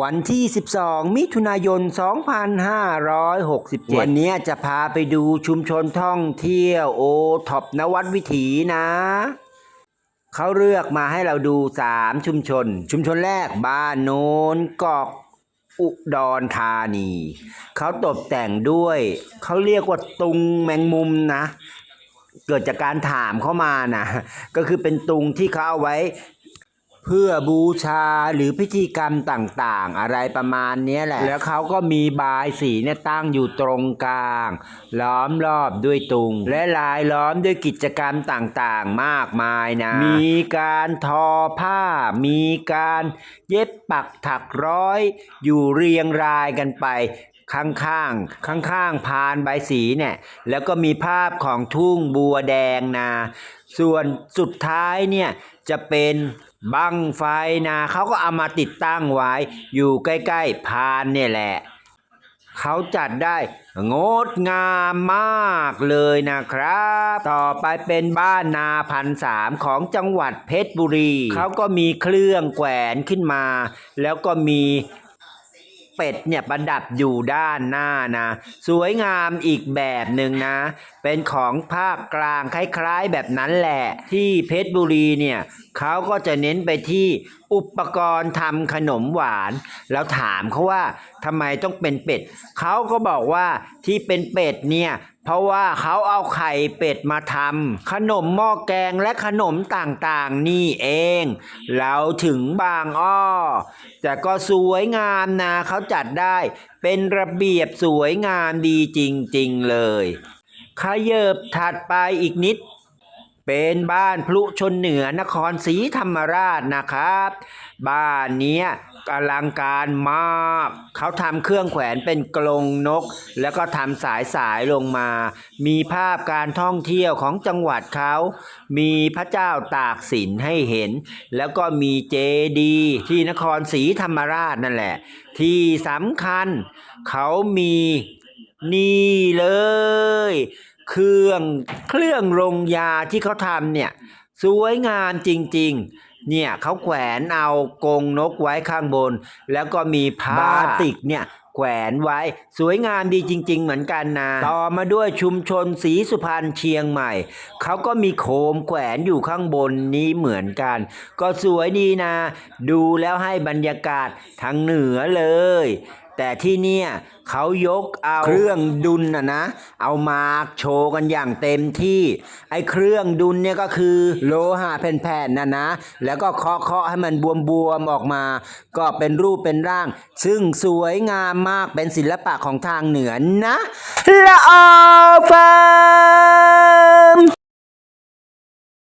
วันที่ 12 มิถุนายน 2567 วันนี้จะพาไปดูชุมชนท่องเที่ยวโอท็อปนวัดวิถีนะ เขาเลือกมาให้เราดู 3 ชุมชน ชุมชนแรกบ้านโนนกอกอุดรธานี เขาตกแต่งด้วย เขาเรียกว่าตุงแมงมุมนะ เกิดจากการถามเข้ามานะ ก็คือเป็นตุงที่เขาเอาไว้ เพื่อบูชาหรือพิธีกรรมต่างๆ อะไรประมาณนี้แหละ แล้วเขาก็มีบายสีเนี่ยตั้งอยู่ตรงกลาง ล้อมรอบด้วยตุง และลายล้อมด้วยกิจกรรมต่างๆ มากมายนะ มีการทอผ้า มีการเย็บปักถักร้อย อยู่เรียงรายกันไป ข้างๆข้างๆพานใบสีเนี่ยแล้วก็มีภาพของทุ่งบัวแดงนะส่วนสุดท้ายเนี่ยจะเป็นบังไฟนะเขาก็เอามาติดตั้งไว้ อยู่ใกล้ๆพานเนี่ยแหละเขาจัดได้งดงามมากเลยนะครับ ต่อไปเป็นบ้านนาพันสามของจังหวัดเพชรบุรี เขาก็มีเครื่องแขวนขึ้นมา แล้วก็มี เป็ดเนี่ยประดับอยู่ด้านหน้านะ สวยงามอีกแบบหนึ่งนะ เป็นของภาคกลางคล้ายๆแบบนั้นแหละ ที่เพชรบุรีเนี่ยเขาก็จะเน้นไปที่อุปกรณ์ทำขนมหวาน แล้วถามเขาว่าทำไมต้องเป็นเป็ดเขาก็บอกว่าที่เป็นเป็ดเนี่ย เพราะว่าเขาเอาไข่เป็ดมาทำขนมหม้อแกงและขนมต่างๆนี่เอง เราถึงบางอ้อ แต่ก็สวยงามนะเขาจัดได้เป็นระเบียบสวยงามดีจริงๆเลย ขยิบถัดไปอีกนิด เป็นบ้านพลุชนเหนือนครศรีธรรมราชนะครับ บ้านเนี้ยอลังการมาก เขาทำเครื่องแขวนเป็นกรงนก แล้วก็ทำสายสายลงมา มีภาพการท่องเที่ยวของจังหวัดเขา มีพระเจ้าตากสินให้เห็น แล้วก็มีเจดีที่นครศรีธรรมราชนั่นแหละ ที่สำคัญ เขามีนี่เลย เครื่องเครื่องลงยาที่เขาทำเนี่ย สวยงามจริง ๆ เนี่ยเขาแขวนเอากรงนกไว้ข้างบน แล้วก็มีผ้าบาติกเนี่ยแขวนไว้สวยงามดีจริง ๆ เหมือนกันนะต่อมาด้วยชุมชนศรีสุพรรณเชียงใหม่ เขาก็มีโคมแขวนอยู่ข้างบนนี้เหมือนกัน ก็สวยดีนะ ดูแล้วให้บรรยากาศทางเหนือเลย แต่ที่เนี่ยเขายกเอาเครื่องดุลนะนะ เอามาโชว์กันอย่างเต็มที่ ไอ้เครื่องดุลเนี่ยก็คือโลหะแผ่นๆนะนะ แล้วก็เคาะเคาะให้มันบวมๆออกมา ก็เป็นรูปเป็นร่าง ซึ่งสวยงามมากเป็นศิลปะของทางเหนือนะละออฟ้า